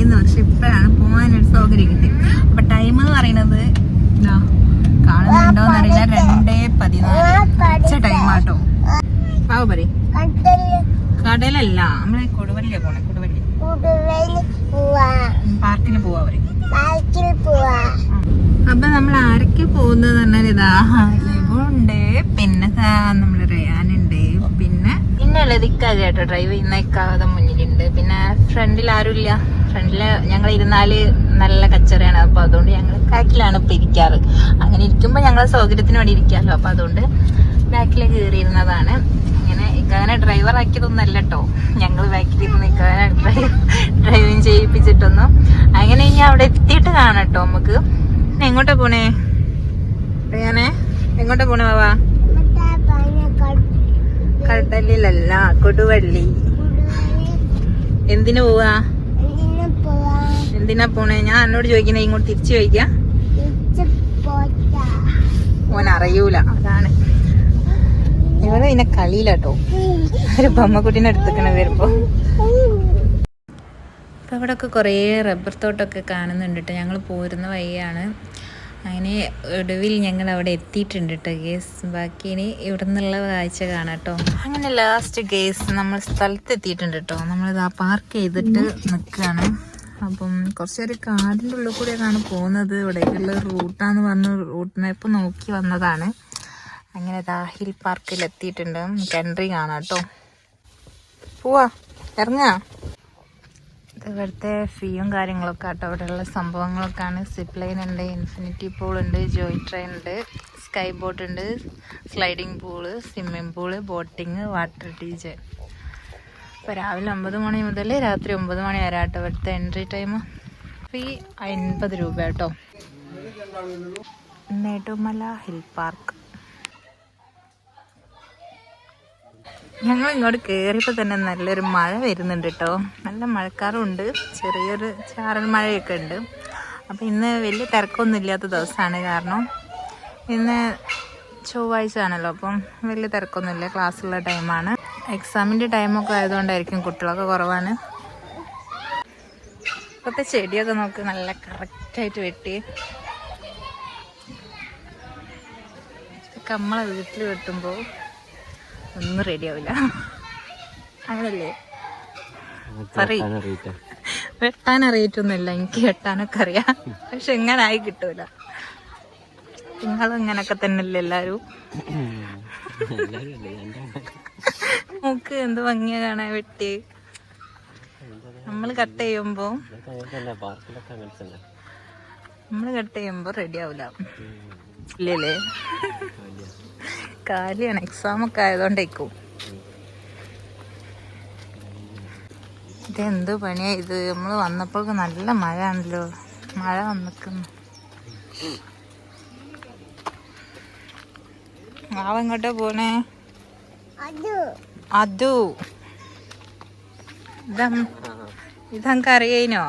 പറയുന്നു പക്ഷെ ഇപ്പോഴാണ് പോകാനൊരു സൗകര്യം കിട്ടി അപ്പൊ ടൈം എന്ന് പറയുന്നത് കാണുന്നുണ്ടോന്ന് അറിയില്ല രണ്ടേ പതിനാല്. ഉച്ച ടൈം ആട്ടോ. പാവ പറയും. കടലല്ല നമ്മൾ കൊടുവല്ലേ പോണേ കൊടുവള്ളി. പാർക്കിന് പോവാ അപ്പൊ നമ്മൾ ആരൊക്കെ പോകുന്നത് പറഞ്ഞാൽ ഇതാ ലഘുണ്ട് പിന്നെ നമ്മൾ റയാനുണ്ട് പിന്നെ പിന്നെ ഇക്കാ കേട്ടോ ഡ്രൈവ് ചെയ്യുന്ന ഇക്കാതെ മുന്നിലുണ്ട്. പിന്നെ ഫ്രണ്ടിൽ ആരുമില്ല. ഫ്രണ്ടിൽ ഞങ്ങൾ ഇരുന്നാൽ നല്ല കച്ചറയാണ്. അപ്പൊ അതുകൊണ്ട് ഞങ്ങൾ ബാക്കിലാണ് ഇപ്പൊ ഇരിക്കാറ്. അങ്ങനെ ഇരിക്കുമ്പോ ഞങ്ങളെ സൗകര്യത്തിന് വേണ്ടി ഇരിക്കാമല്ലോ അപ്പൊ അതുകൊണ്ട് ബാക്കിൽ കയറിയിരുന്നതാണ് ഇങ്ങനെ ഇക്കാനെ ഡ്രൈവർ ആക്കിയതൊന്നല്ല കേട്ടോ ഞങ്ങൾ ബാക്കിലിരുന്ന് ഇക്കാനെ ഡ്രൈവ് ഡ്രൈവിങ് ചെയ്യിപ്പിച്ചിട്ടൊന്നും. അങ്ങനെ ഇനി അവിടെ എത്തിയിട്ട് കാണാം കേട്ടോ നമുക്ക്. എങ്ങോട്ടാ പോണേ? അറിയാനേ എങ്ങോട്ടാ പോണേ ബാബാ കടലിലല്ല കൊടുവള്ളി. എന്തിനു പോവാ? എന്തിനാ പോണേ? ഞാൻ എന്നോട് ചോദിക്കണേ ഇങ്ങോട്ട് തിരിച്ചു ചോദിക്കാം ഓൻ അറിയൂല അതാണ്. ഇവൾ പിന്നെ കളിയിലട്ടോ. ഒരു ബൊമ്മക്കുട്ടീനെ എടുത്തേക്കണ വരുമ്പോ. ഇപ്പൊ ഇവിടെ ഒക്കെ കുറേ റബ്ബർ തോട്ടൊക്കെ കാണുന്നുണ്ട് കേട്ടോ ഞങ്ങൾ പോരുന്ന വഴിയാണ്. അങ്ങനെ ഒടുവിൽ ഞങ്ങൾ അവിടെ എത്തിയിട്ടുണ്ട് കേട്ടോ ഗേസ് ബാക്കി ഇനി ഇവിടെ നിന്നുള്ള കാഴ്ച കാണാം കേട്ടോ. അങ്ങനെ ലാസ്റ്റ് ഗേസ് നമ്മൾ സ്ഥലത്ത് എത്തിയിട്ടുണ്ട് കേട്ടോ. നമ്മളിത് ആ പാർക്ക് ചെയ്തിട്ട് നിൽക്കുകയാണ് അപ്പം കുറച്ചൊരു കാടിന്റെ ഉള്ളിൽ കൂടെയാണ് പോകുന്നത്. ഇവിടേക്കുള്ള റൂട്ടാന്ന് പറഞ്ഞ് റൂട്ട് മാപ്പ് നോക്കി വന്നതാണ്. അങ്ങനെ ദാഹിൽ പാർക്കിൽ എത്തിയിട്ടുണ്ട്. നമുക്ക് എൻട്രി കാണാം കേട്ടോ. പോവാ. ഇറങ്ങാ. ഇവിടുത്തെ ഫീയും കാര്യങ്ങളൊക്കെ ആട്ടോ. ഇവിടെയുള്ള സംഭവങ്ങളൊക്കെയാണ്. സിപ്പ് ലൈൻ ഉണ്ട് ഇൻഫിനിറ്റി പൂൾ ഉണ്ട് ജോയ് ട്രെയിൻ ഉണ്ട് സ്കൈ ബോട്ട് ഉണ്ട് sliding pool swimming pool boating water DJ ഇപ്പോൾ രാവിലെ ഒമ്പത് മണി മുതൽ രാത്രി ഒമ്പത് മണി വരെ ആട്ടോ. ഇവിടുത്തെ എൻട്രി ടൈം ഫീ അൻപത് രൂപ കേട്ടോ നെടുമല ഹിൽ പാർക്ക് ഞങ്ങൾ ഇങ്ങോട്ട് കയറിയപ്പോൾ തന്നെ നല്ലൊരു മഴ വരുന്നുണ്ട് കേട്ടോ. നല്ല മഴക്കാറുണ്ട് ചെറിയൊരു ചാറൽ മഴയൊക്കെ ഉണ്ട്. അപ്പോൾ ഇന്ന് വലിയ തിരക്കൊന്നും ഇല്ലാത്ത ദിവസമാണ് കാരണം ഇന്ന് ചൊവ്വാഴ്ച ആണല്ലോ അപ്പം വലിയ തിരക്കൊന്നുമില്ല ക്ലാസ്സുള്ള ടൈമാണ് എക്സാമിന്റെ ടൈമൊക്കെ ആയതുകൊണ്ടായിരിക്കും കുട്ടികളൊക്കെ കുറവാണ്. ഇപ്പോഴത്തെ ചെടിയൊക്കെ നോക്ക് നല്ല കറക്റ്റായിട്ട് വെട്ടി. നമ്മൾ നമ്മളെ വീട്ടിൽ വെട്ടുമ്പോൾ ഒന്നും റെഡി ആവില്ല. അങ്ങനല്ലേ വെട്ടാനറിയിട്ടൊന്നുമില്ല വെട്ടാൻ അറിയിട്ടൊന്നുമില്ല എനിക്ക് വെട്ടാനൊക്കെ അറിയാം. പക്ഷെ എങ്ങനായി കിട്ടൂല. നിങ്ങളും ഇങ്ങനൊക്കെ തന്നെയല്ലേ എല്ലാരും? നമുക്ക് എന്ത് ഭംഗിയാ കാണാൻ വെട്ടി. നമ്മൾ കട്ട് ചെയ്യുമ്പോ നമ്മൾ കട്ട് ചെയ്യുമ്പോ റെഡി ആവില്ല ഇല്ലല്ലേ? കാലിയാണ്. എക്സാം ഒക്കെ ആയതുകൊണ്ടേക്കും ഇതെന്ത് പണിയാ ഇത്? നമ്മൾ വന്നപ്പോഴൊക്കെ നല്ല മഴ ആണല്ലോ മഴ വന്നിക്കുന്നു. എങ്ങോട്ടാ പോണേ? അതു. ഇതാ ഇതങ്ങക്ക്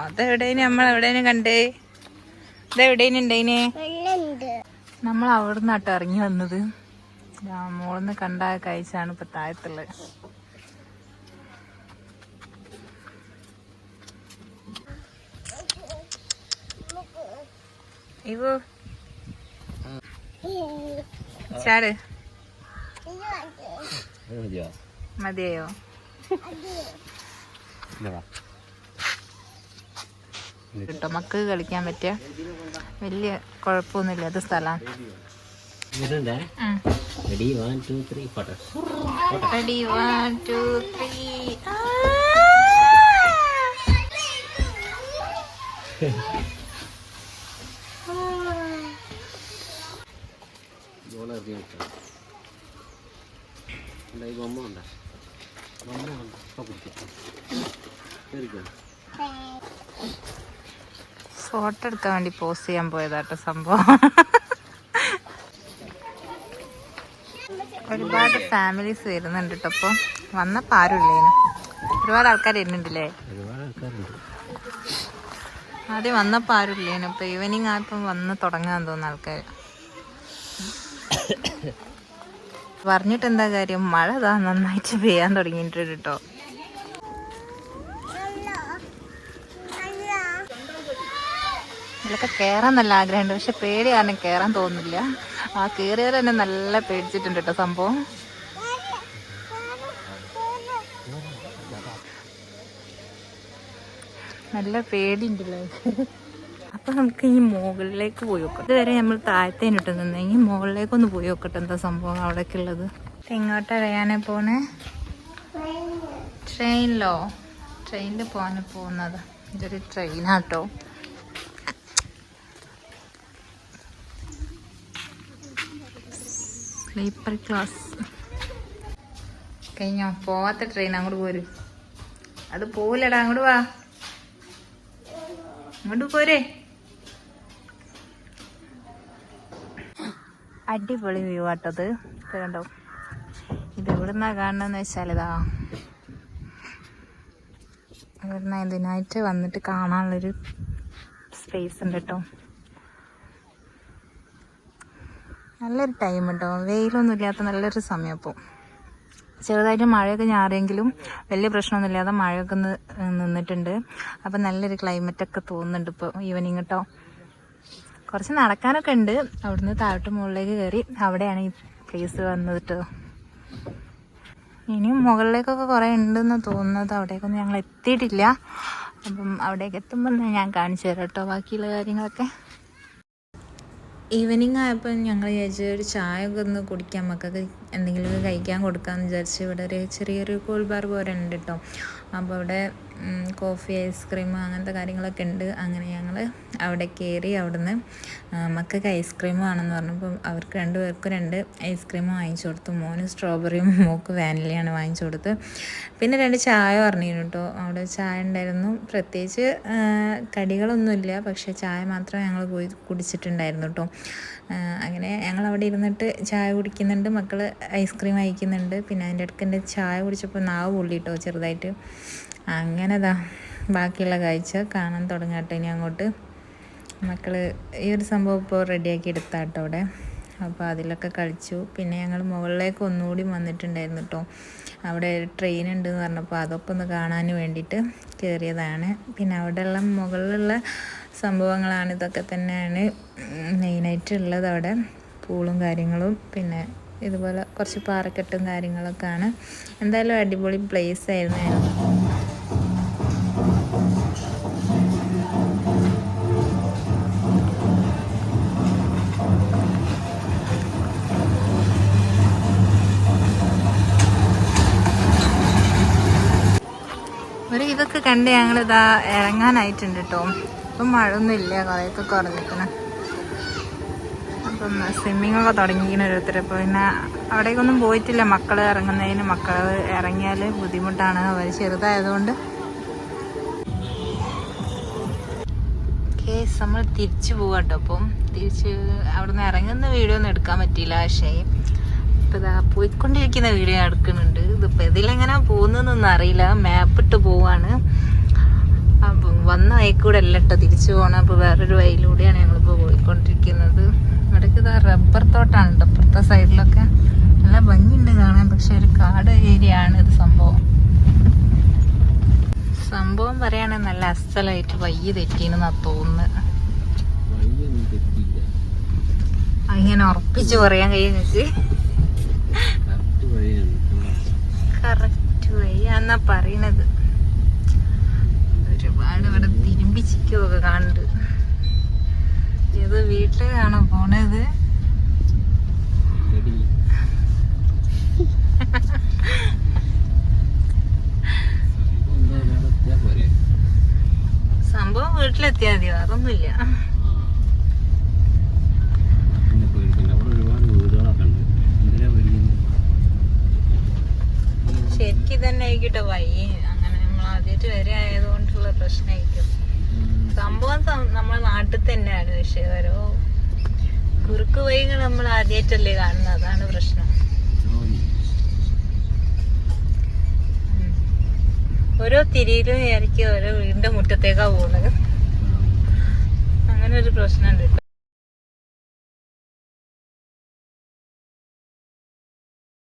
അത് എവിടെയും നമ്മൾ എവിടെയും കണ്ടേ? ഇതെവിടേനു ഉണ്ടേനെ നമ്മൾ അവിടെ നിന്നാട്ടോ ഇറങ്ങി വന്നത്. മോളിന്ന് കണ്ട കഴിച്ചാണ് ഇപ്പൊ താഴത്തുള്ളത് ഇവ. ചാട്. മതിയോ? കേട്ടോ മക്കൾക്ക് കളിക്കാൻ പറ്റിയ വലിയ കുഴപ്പമൊന്നുമില്ലാത്ത അത് photo. Ready one two three ball എറിഞ്ഞു ഉണ്ടായി ബൊമ്മ ഉണ്ട ബൊമ്മ ഉണ്ട് ഇപ്പൊ പിടിക്കാം കയറിക്കോ ഫോട്ടോ എടുക്കാൻ വേണ്ടി പോസ് ചെയ്യാൻ പോയതാട്ടോ സംഭവം. ഒരുപാട് ഫാമിലീസ് വരുന്നുണ്ട് കേട്ടോ അപ്പം വന്നപ്പോൾ ആരുമില്ലേനു ഒരുപാട് ആൾക്കാർ വരുന്നുണ്ടല്ലേ? ആദ്യം വന്നപ്പോൾ ആരുമില്ലേനു ഇപ്പം ഈവനിങ് ആയപ്പം വന്ന് തുടങ്ങാൻ തോന്നുന്ന ആൾക്കാർ പറഞ്ഞിട്ട് എന്താ കാര്യം? മഴ താ നന്നായിട്ട് പെയ്യാൻ തുടങ്ങിയിട്ടുണ്ട് കേട്ടോ. ഇതിലൊക്കെ കയറാൻ നല്ല ആഗ്രഹമുണ്ട്. പക്ഷെ പേടി കാരണം കയറാൻ തോന്നുന്നില്ല. ആ കയറിയാൽ തന്നെ നല്ല പേടിച്ചിട്ടുണ്ട് കേട്ടോ സംഭവം. നല്ല പേടിയുണ്ടല്ലോ. അപ്പൊ നമുക്ക് ഈ മുകളിലേക്ക് പോയി നോക്കാം. ഇതുവരെ നമ്മൾ താഴത്തെ ഇട്ട് നിന്ന്. ഈ മുകളിലേക്കൊന്ന് പോയി നോക്കട്ടെ എന്താ സംഭവം അവിടേക്ക് ഉള്ളത്. എങ്ങോട്ടാ അറിയാനെ പോണേ? ട്രെയിനിലോ? ട്രെയിനിൽ പോകാൻ പോകുന്നത്. ഇതൊരു ട്രെയിനാട്ടോ. Sleeper class. കഴിഞ്ഞോ? പോവാത്ത ട്രെയിൻ അങ്ങോട്ട് പോര്. അത് പോവില്ലടാ അങ്ങോട്ട് വാ. അങ്ങോട്ട് പോരെ. അടിപൊളി വ്യൂ ആട്ടത് ഇത്. കണ്ടോ? ഇത് എവിടുന്നാ കാണണമെന്ന് വെച്ചാൽ ഇതാ. ഇവിടുന്ന് ഇതിനായിട്ട് വന്നിട്ട് കാണാനുള്ളൊരു സ്പേസ് ഉണ്ട് കേട്ടോ നല്ലൊരു ടൈം കേട്ടോ വെയിലൊന്നും ഇല്ലാത്ത നല്ലൊരു സമയം അപ്പോൾ ചെറുതായിട്ട് മഴയൊക്കെ ഞാറിയെങ്കിലും വലിയ പ്രശ്നമൊന്നുമില്ലാതെ മഴയൊക്കെ നിന്നിട്ടുണ്ട്. അപ്പം നല്ലൊരു ക്ലൈമറ്റൊക്കെ തോന്നുന്നുണ്ട് ഇപ്പോൾ ഈവനിങ് കേട്ടോ കുറച്ച് നടക്കാനൊക്കെ ഉണ്ട്. അവിടുന്ന് താഴോട്ട് മുകളിലേക്ക് കയറി അവിടെയാണ് ഈ പ്ലേസ് വന്നത് കേട്ടോ ഇനിയും മുകളിലേക്കൊക്കെ കുറേ ഉണ്ടെന്ന് തോന്നുന്നത് അവിടേക്കൊന്നും ഞങ്ങൾ എത്തിയിട്ടില്ല. അപ്പം അവിടേക്ക് എത്തുമ്പോൾ ഞാൻ കാണിച്ചു തരാം കേട്ടോ ബാക്കിയുള്ള കാര്യങ്ങളൊക്കെ. ഈവനിങ് ആയപ്പോൾ ഞങ്ങൾ വിചാരിച്ചു ഒരു ചായ ഒക്കെ ഒന്ന് കുടിക്കാൻ മക്കൾക്ക് എന്തെങ്കിലുമൊക്കെ കഴിക്കാൻ കൊടുക്കാമെന്ന് വിചാരിച്ച് ഇവിടെ ഒരു ചെറിയൊരു കൂൾ ബാർ പോലെ ഉണ്ട് കേട്ടോ അപ്പോൾ അവിടെ കോഫി ഐസ്ക്രീം അങ്ങനത്തെ കാര്യങ്ങളൊക്കെ ഉണ്ട്. അങ്ങനെ ഞങ്ങൾ അവിടെ കയറി അവിടുന്ന് മക്കൾക്ക് ഐസ്ക്രീം വേണമെന്ന് പറഞ്ഞപ്പോൾ അവർക്ക് രണ്ട് പേർക്കും രണ്ട് ഐസ്ക്രീം വാങ്ങിച്ചു കൊടുത്തു. മോന് സ്ട്രോബെറിയും മോക്ക് വാനിലയാണ് വാങ്ങിച്ചു കൊടുത്ത്. പിന്നെ രണ്ട് ചായ പറഞ്ഞിരുന്നു കേട്ടോ അവിടെ ചായ ഉണ്ടായിരുന്നു. പ്രത്യേകിച്ച് കടികളൊന്നുമില്ല. പക്ഷേ ചായ മാത്രം ഞങ്ങൾ പോയി കുടിച്ചിട്ടുണ്ടായിരുന്നു കേട്ടോ അങ്ങനെ ഞങ്ങൾ അവിടെ ഇരുന്നിട്ട് ചായ കുടിക്കുന്നുണ്ട്. മക്കൾ ഐസ്ക്രീം കഴിക്കുന്നുണ്ട്. പിന്നെ അതിന്റെ ഇടയ്ക്ക് എന്റെ ചായ കുടിച്ചപ്പോൾ നാവ് പൊള്ളിട്ടോ ചെറുതായിട്ട്. അങ്ങനെ ദാ ബാക്കിയുള്ള കാഴ്ച കാണാൻ തുടങ്ങാട്ടെ ഇനി അങ്ങോട്ട്. മക്കൾ ഈ ഒരു സംഭവം ഇപ്പോൾ റെഡിയാക്കി എടുത്താട്ടോ അവിടെ. അപ്പോൾ അതിലൊക്കെ കളിച്ചു. പിന്നെ ഞങ്ങൾ മുകളിലേക്ക് ഒന്നുകൂടി വന്നിട്ടുണ്ടായിരുന്നു കേട്ടോ. അവിടെ ട്രെയിൻ ഉണ്ട് എന്ന് പറഞ്ഞപ്പോൾ അതൊക്കെ ഒന്ന് കാണാൻ വേണ്ടിയിട്ട് കയറിയതാണ്. പിന്നെ അവിടെയുള്ള മുകളിലുള്ള സംഭവങ്ങളാണ് ഇതൊക്കെ തന്നെയാണ് മെയിനായിട്ടുള്ളത് അവിടെ. പൂളും കാര്യങ്ങളും. പിന്നെ ഇതുപോലെ കുറച്ച് പാറക്കെട്ടും കാര്യങ്ങളൊക്കെയാണ്. എന്തായാലും അടിപൊളി പ്ലേസ് ആയിരുന്നു ഒരു ഇതൊക്കെ കണ്ട് ഞങ്ങളിതാ ഇറങ്ങാനായിട്ടുണ്ട് കേട്ടോ. ഇപ്പം മഴയൊന്നും ഇല്ല കുറേയൊക്കെ കുറഞ്ഞിരിക്കണ അപ്പം സ്വിമ്മിങ് ഒക്കെ തുടങ്ങിയിരിക്കുന്ന ഓരോരുത്തർ അപ്പോൾ പിന്നെ അവിടേക്കൊന്നും പോയിട്ടില്ല. മക്കൾ ഇറങ്ങുന്നതിന് മക്കൾ ഇറങ്ങിയാൽ ബുദ്ധിമുട്ടാണ്. അവർ ചെറുതായതുകൊണ്ട്. കേസ് നമ്മൾ തിരിച്ചു പോവാട്ടോ. അപ്പം തിരിച്ച് അവിടുന്ന് ഇറങ്ങുന്ന വീഡിയോ ഒന്നും എടുക്കാൻ പറ്റിയില്ല. പക്ഷേ ഇപ്പം ഇതാ പോയിക്കൊണ്ടിരിക്കുന്ന വീഡിയോ എടുക്കുന്നുണ്ട്. ഇതിപ്പോൾ ഇതിലെങ്ങനെ പോകുന്നതെന്നൊന്നും അറിയില്ല. മാപ്പിട്ട് പോവാണ്. അപ്പം വന്ന വഴിക്കൂടെ അല്ല കേട്ടോ തിരിച്ചു പോകണം അപ്പോൾ വേറൊരു വഴിയിലൂടെയാണ് ഞങ്ങളിപ്പോൾ പോയിക്കൊണ്ടിരിക്കുന്നത്. ഇതാ റബ്ബർ തോട്ടാണ് കേട്ടോ അപ്പുറത്തെ സൈഡിലൊക്കെ നല്ല ഭംഗിയുണ്ട് കാണാൻ. പക്ഷെ ഒരു കാട് ഏരിയ ആണ് ഇത് സംഭവം. സംഭവം പറയുകയാണെങ്കിൽ നല്ല അസ്സലായിട്ട് വയ്യ തെറ്റീനെന്നാ തോന്നുന്നത് അങ്ങനെ ഉറപ്പിച്ചു പറയാൻ കഴിയും നിങ്ങൾക്ക് കറക്റ്റ് വയ്യാന്നാ പറയണത്. ഒരുപാട് ഇവിടെ തിരുമ്പിച്ചിക്കൊക്കെ കാണുന്നുണ്ട്. ഇത് വീട്ടിലാണ് പോണത്. സംഭവം വീട്ടിലെത്തിയാൽ മതി എന്തിനാ ശരിക്കും തന്നെ ആയിക്കട്ടെ വൈ അങ്ങനെ നമ്മൾ ആദ്യമായിട്ട് വരെ ആയതുകൊണ്ടുള്ള പ്രശ്നമായിരിക്കും. സംഭവം നമ്മളെ നാട്ടിൽ തന്നെയാണ്. പക്ഷെ ഓരോ കുറുക്ക് വൈകൾ നമ്മൾ ആദ്യമായിട്ടല്ലേ കാണുന്നത്. അതാണ് പ്രശ്നം. ഓരോ തിരിയിലും ആയിരിക്കും ഓരോ വീടിന്റെ മുറ്റത്തേക്കാ പോകുന്നത് അങ്ങനെ ഒരു പ്രശ്നമുണ്ട് കേട്ടോ